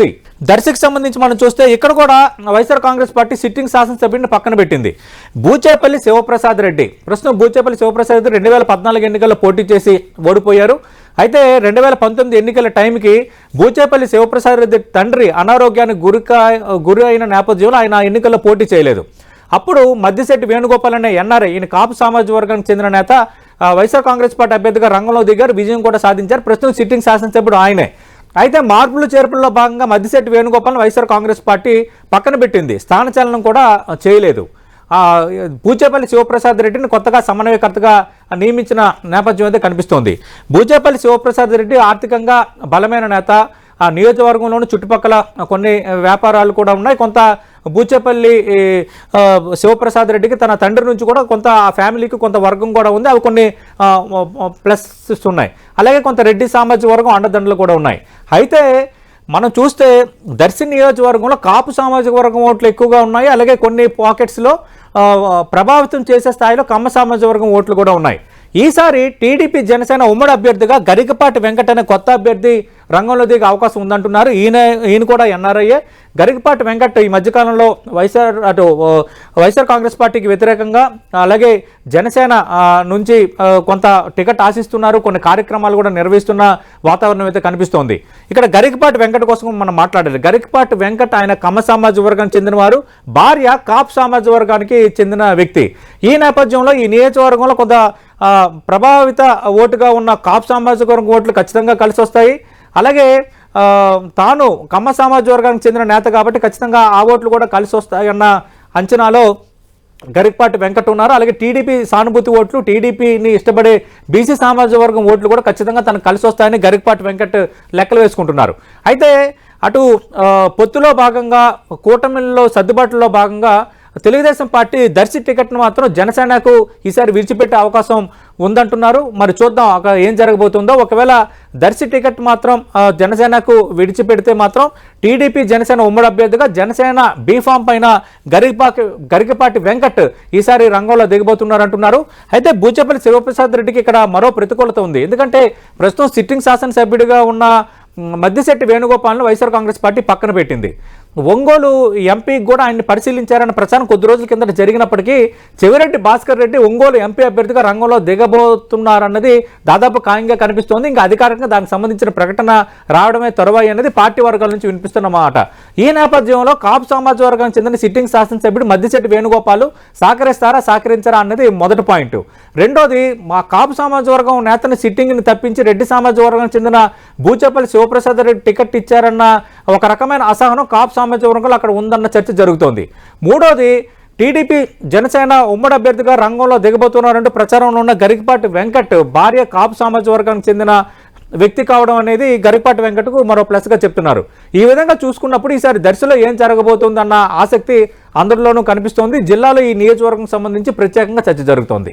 దర్శి దర్శికి సంబంధించి మనం చూస్తే ఇక్కడ కూడా వైఎస్ఆర్ కాంగ్రెస్ పార్టీ సిట్టింగ్ శాసనసభ్యుడిని పక్కన పెట్టింది. బూచేపల్లి శివప్రసాద్ రెడ్డి. ప్రస్తుతం బూచేపల్లి శివప్రసాద్ రెడ్డి రెండు వేల పద్నాలుగు ఎన్నికల్లో పోటీ చేసి ఓడిపోయారు. అయితే రెండు వేల పంతొమ్మిది ఎన్నికల టైంకి బూచేపల్లి శివప్రసాద్ రెడ్డి తండ్రి అనారోగ్యానికి గురికా గురి అయిన నేపథ్యంలో ఆయన ఎన్నికల్లో పోటీ చేయలేదు. అప్పుడు మద్దిశెట్టి వేణుగోపాల్ అనే ఎన్ఆర్ఐ ఈయన కాపు సామాజిక వర్గానికి చెందిన నేత వైఎస్ఆర్ కాంగ్రెస్ పార్టీ అభ్యర్థిగా రంగంలో దిగారు విజయం కూడా సాధించారు. ప్రస్తుతం సిట్టింగ్ శాసనసభ్యుడు ఆయనే. అయితే మార్పులు చేర్పుల్లో భాగంగా Maddisetti Venugopal YSR Congress party పక్కన పెట్టింది. స్థానచలనం కూడా చేయలేదు. భూచేపల్లి బూచేపల్లి శివప్రసాద్ రెడ్డిని కొత్తగా సమన్వయకర్తగా నియమించిన నేపథ్యం అయితే కనిపిస్తోంది. బూచేపల్లి శివప్రసాద్ రెడ్డి ఆర్థికంగా బలమైన నేత. ఆ నియోజకవర్గంలోని చుట్టుపక్కల కొన్ని వ్యాపారాలు కూడా ఉన్నాయి. కొంత బూచేపల్లి శివప్రసాద్ రెడ్డికి తన తండ్రి నుంచి కూడా కొంత ఆ ఫ్యామిలీకి కొంత వర్గం కూడా ఉంది. అవి కొన్ని ప్లస్ ఉన్నాయి. అలాగే కొంత రెడ్డి సామాజిక వర్గం అండదండలు కూడా ఉన్నాయి. అయితే మనం చూస్తే దర్శి నియోజకవర్గంలో కాపు సామాజిక వర్గం ఓట్లు ఎక్కువగా ఉన్నాయి. అలాగే కొన్ని పాకెట్స్లో ప్రభావితం చేసే స్థాయిలో కమ్మ సామాజిక వర్గం ఓట్లు కూడా ఉన్నాయి. ఈసారి టీడీపీ జనసేన ఉమ్మడి అభ్యర్థిగా గరికపాటి వెంకటనే కొత్త అభ్యర్థి రంగంలో దిగే అవకాశం ఉందంటున్నారు. ఈయన ఈయన కూడా ఎన్ఆర్ఐఏ గరికపాటి వెంకట్ ఈ మధ్యకాలంలో వైఎస్ఆర్ అటు వైఎస్ఆర్ కాంగ్రెస్ పార్టీకి వ్యతిరేకంగా అలాగే జనసేన నుంచి కొంత టికెట్ ఆశిస్తున్నారు. కొన్ని కార్యక్రమాలు కూడా నిర్వహిస్తున్న వాతావరణం అయితే కనిపిస్తోంది. ఇక్కడ గరికపాటి వెంకట కోసం మనం మాట్లాడాలి గరికపాటి వెంకట్ ఆయన కమ్మ సామాజిక వర్గానికి చెందినవారు. భార్య కాప్ సామాజిక వర్గానికి చెందిన వ్యక్తి. ఈ నేపథ్యంలో ఈ నియోజకవర్గంలో కొంత ప్రభావిత ఓటుగా ఉన్న కాప్ సామాజిక వర్గం ఓట్లు ఖచ్చితంగా కలిసి వస్తాయి అలాగే తాను కమ్మ సామాజిక వర్గానికి చెందిన నేత కాబట్టి ఖచ్చితంగా ఆ ఓట్లు కూడా కలిసి వస్తాయన్న అంచనాలో గరికపాటి వెంకట్ ఉన్నారు. అలాగే టీడీపీ సానుభూతి ఓట్లు టీడీపీని ఇష్టపడే బీసీ సామాజిక వర్గం ఓట్లు కూడా ఖచ్చితంగా తనకు కలిసి వస్తాయని గరికపాటి వెంకట్ లెక్కలు వేసుకుంటున్నారు. అయితే అటు పొత్తులో భాగంగా కూటమిల్లో సర్దుబాటులో భాగంగా తెలుగుదేశం పార్టీ దర్శి టికెట్ను మాత్రం జనసేనకు ఈసారి విడిచిపెట్టే అవకాశం ఉందంటున్నారు. మరి చూద్దాం అక్కడ ఏం జరగబోతుందో. ఒకవేళ దర్శి టికెట్ మాత్రం జనసేనకు విడిచిపెడితే మాత్రం టీడీపీ జనసేన ఉమ్మడి అభ్యర్థిగా జనసేన బీఫామ్ పైన గరికపాటి గరికపాటి వెంకట్ ఈసారి రంగంలో దిగబోతున్నారు అంటున్నారు అయితే బూచేపల్లి శివప్రసాద్ రెడ్డికి ఇక్కడ మరో ప్రతికూలత ఉంది. ఎందుకంటే ప్రస్తుతం సిట్టింగ్ శాసనసభ్యుడిగా ఉన్న మద్దిశెట్టి వేణుగోపాల్ను వైఎస్ఆర్ కాంగ్రెస్ పార్టీ పక్కన పెట్టింది. ఒంగోలు ఎంపీకి కూడా ఆయన్ని పరిశీలించారన్న ప్రచారం కొద్ది రోజుల కిందట జరిగినప్పటికీ చెవిరెడ్డి భాస్కర్ రెడ్డి ఒంగోలు ఎంపీ అభ్యర్థిగా రంగంలో దిగబోతున్నారన్నది దాదాపు ఖాయంగా కనిపిస్తోంది. ఇంకా అధికారికంగా దానికి సంబంధించిన ప్రకటన రావడమే తరువాయి అనేది పార్టీ వర్గాల నుంచి వినిపిస్తున్న మాట. ఈ నేపథ్యంలో కాపు సమాజ వర్గానికి చెందిన సిట్టింగ్ శాసనసభ్యుడు మద్దిశెట్టి వేణుగోపాల్ సహకరిస్తారా సహకరించారా అన్నది మొదటి పాయింట్. రెండోది మా కాపు సమాజ వర్గం నేతని సిట్టింగ్ని తప్పించి రెడ్డి సమాజ వర్గానికి చెందిన బూచేపల్లి శివప్రసాద్ రెడ్డి టికెట్ ఇచ్చారన్న ఒక రకమైన అసహనం కాపు సామాజిక వర్గంలో అక్కడ ఉందన్న చర్చ జరుగుతోంది. మూడోది టీడీపీ జనసేన ఉమ్మడి అభ్యర్థిగా రంగంలో దిగబోతున్నారంటూ ప్రచారంలో ఉన్న గరికపాటి వెంకట్ భార్య కాపు సామాజిక వర్గానికి చెందిన వ్యక్తి కావడం అనేది గరికపాటి వెంకట్కు మరో ప్లస్గా చెప్తున్నారు. ఈ విధంగా చూసుకున్నప్పుడు ఈసారి దర్శలో ఏం జరగబోతుందన్న ఆసక్తి అందరిలోనూ కనిపిస్తోంది. జిల్లాలో ఈ నియోజకవర్గం సంబంధించి ప్రత్యేకంగా చర్చ జరుగుతోంది.